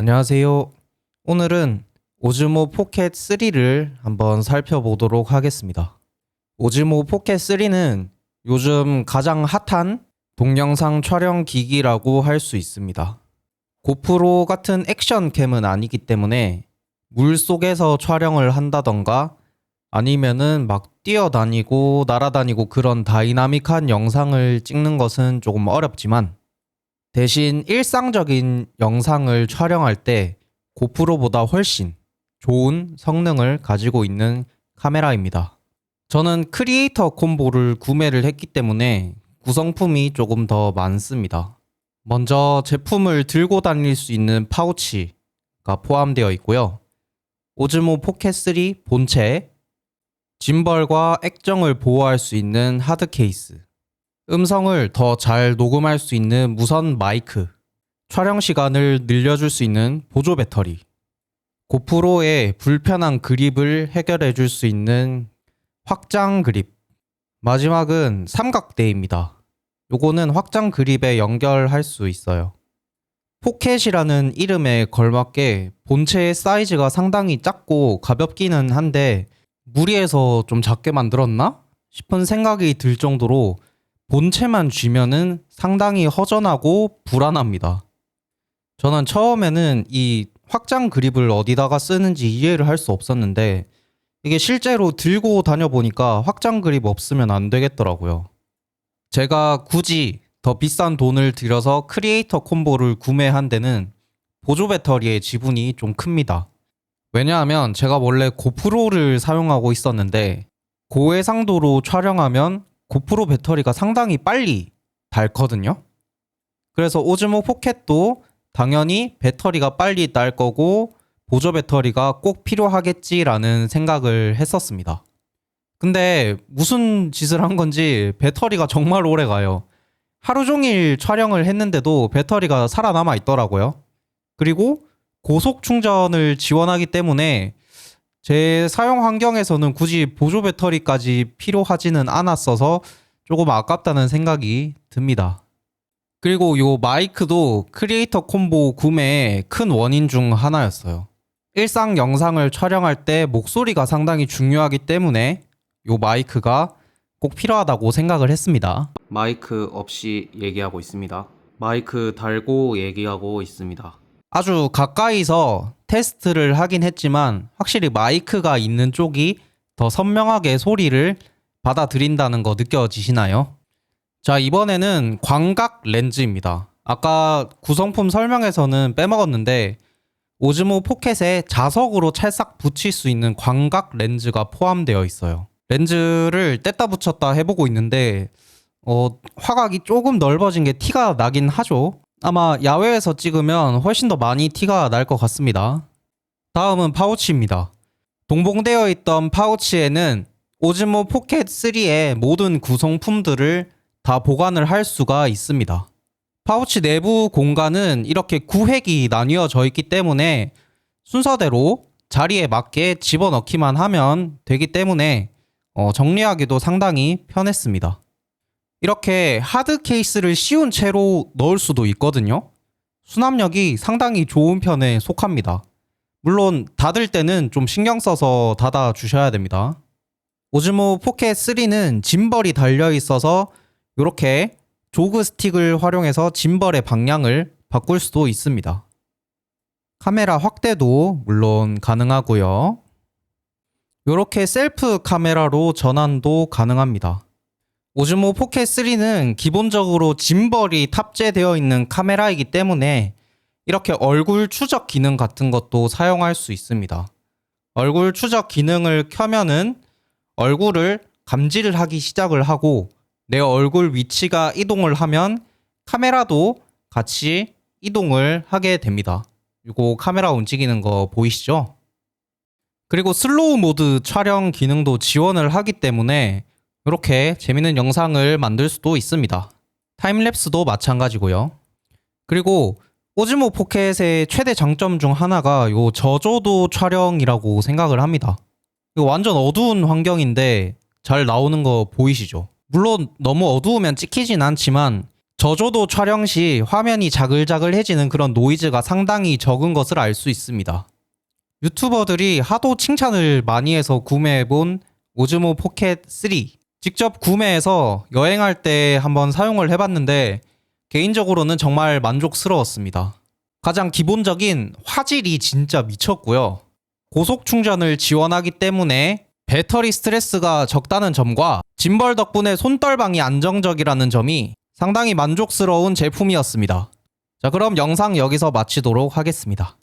안녕하세요. 오늘은 오즈모 포켓 3를 한번 살펴보도록 하겠습니다. 오즈모 포켓 3는 요즘 가장 핫한 동영상 촬영 기기라고 할 수 있습니다. 고프로 같은 액션 캠은 아니기 때문에 물 속에서 촬영을 한다던가 아니면은 막 뛰어다니고 날아다니고 그런 다이나믹한 영상을 찍는 것은 조금 어렵지만 대신 일상적인 영상을 촬영할 때 고프로보다 훨씬 좋은 성능을 가지고 있는 카메라입니다. 저는 크리에이터 콤보를 구매를 했기 때문에 구성품이 조금 더 많습니다. 먼저 제품을 들고 다닐 수 있는 파우치가 포함되어 있고요. 오즈모 포켓 3 본체, 짐벌과 액정을 보호할 수 있는 하드 케이스, 음성을 더 잘 녹음할 수 있는 무선 마이크, 촬영 시간을 늘려줄 수 있는 보조 배터리, 고프로의 불편한 그립을 해결해 줄 수 있는 확장 그립, 마지막은 삼각대입니다. 요거는 확장 그립에 연결할 수 있어요. 포켓이라는 이름에 걸맞게 본체의 사이즈가 상당히 작고 가볍기는 한데 무리해서 좀 작게 만들었나 싶은 생각이 들 정도로 본체만 쥐면은 상당히 허전하고 불안합니다. 저는 처음에는 이 확장 그립을 어디다가 쓰는지 이해를 할 수 없었는데 이게 실제로 들고 다녀보니까 확장 그립 없으면 안 되겠더라고요. 제가 굳이 더 비싼 돈을 들여서 크리에이터 콤보를 구매한 데는 보조 배터리의 지분이 좀 큽니다. 왜냐하면 제가 원래 고프로를 사용하고 있었는데 고해상도로 촬영하면 고프로 배터리가 상당히 빨리 닳거든요. 그래서 오즈모 포켓도 당연히 배터리가 빨리 딸 거고 보조 배터리가 꼭 필요하겠지라는 생각을 했었습니다. 근데 무슨 짓을 한 건지 배터리가 정말 오래 가요. 하루 종일 촬영을 했는데도 배터리가 살아남아 있더라고요. 그리고 고속 충전을 지원하기 때문에 제 사용 환경에서는 굳이 보조 배터리까지 필요하지는 않았어서 조금 아깝다는 생각이 듭니다. 그리고 요 마이크도 크리에이터 콤보 구매의 큰 원인 중 하나였어요. 일상 영상을 촬영할 때 목소리가 상당히 중요하기 때문에 요 마이크가 꼭 필요하다고 생각을 했습니다. 마이크 없이 얘기하고 있습니다. 마이크 달고 얘기하고 있습니다. 아주 가까이서 테스트를 하긴 했지만 확실히 마이크가 있는 쪽이 더 선명하게 소리를 받아들인다는 거 느껴지시나요? 자, 이번에는 광각 렌즈입니다. 아까 구성품 설명에서는 빼먹었는데 오즈모 포켓에 자석으로 찰싹 붙일 수 있는 광각 렌즈가 포함되어 있어요. 렌즈를 뗐다 붙였다 해보고 있는데 어, 화각이 조금 넓어진 게 티가 나긴 하죠. 아마 야외에서 찍으면 훨씬 더 많이 티가 날 것 같습니다. 다음은 파우치입니다. 동봉되어 있던 파우치에는 오즈모 포켓 3의 모든 구성품들을 다 보관을 할 수가 있습니다. 파우치 내부 공간은 이렇게 구획이 나뉘어져 있기 때문에 순서대로 자리에 맞게 집어넣기만 하면 되기 때문에 어, 정리하기도 상당히 편했습니다. 이렇게 하드 케이스를 씌운 채로 넣을 수도 있거든요. 수납력이 상당히 좋은 편에 속합니다. 물론 닫을 때는 좀 신경 써서 닫아 주셔야 됩니다. 오즈모 포켓 3는 짐벌이 달려 있어서 이렇게 조그 스틱을 활용해서 짐벌의 방향을 바꿀 수도 있습니다. 카메라 확대도 물론 가능하고요. 이렇게 셀프 카메라로 전환도 가능합니다. 오즈모 포켓 3는 기본적으로 짐벌이 탑재되어 있는 카메라이기 때문에 이렇게 얼굴 추적 기능 같은 것도 사용할 수 있습니다. 얼굴 추적 기능을 켜면은 얼굴을 감지를 하기 시작을 하고 내 얼굴 위치가 이동을 하면 카메라도 같이 이동을 하게 됩니다. 이거 카메라 움직이는 거 보이시죠? 그리고 슬로우 모드 촬영 기능도 지원을 하기 때문에 이렇게 재밌는 영상을 만들 수도 있습니다. 타임랩스도 마찬가지고요. 그리고 오즈모 포켓의 최대 장점 중 하나가 요 저조도 촬영이라고 생각을 합니다. 이거 완전 어두운 환경인데 잘 나오는 거 보이시죠? 물론 너무 어두우면 찍히진 않지만 저조도 촬영 시 화면이 자글자글해지는 그런 노이즈가 상당히 적은 것을 알 수 있습니다. 유튜버들이 하도 칭찬을 많이 해서 구매해본 오즈모 포켓 3. 직접 구매해서 여행할 때 한번 사용을 해봤는데 개인적으로는 정말 만족스러웠습니다. 가장 기본적인 화질이 진짜 미쳤고요. 고속 충전을 지원하기 때문에 배터리 스트레스가 적다는 점과 짐벌 덕분에 손떨방이 안정적이라는 점이 상당히 만족스러운 제품이었습니다. 자, 그럼 영상 여기서 마치도록 하겠습니다.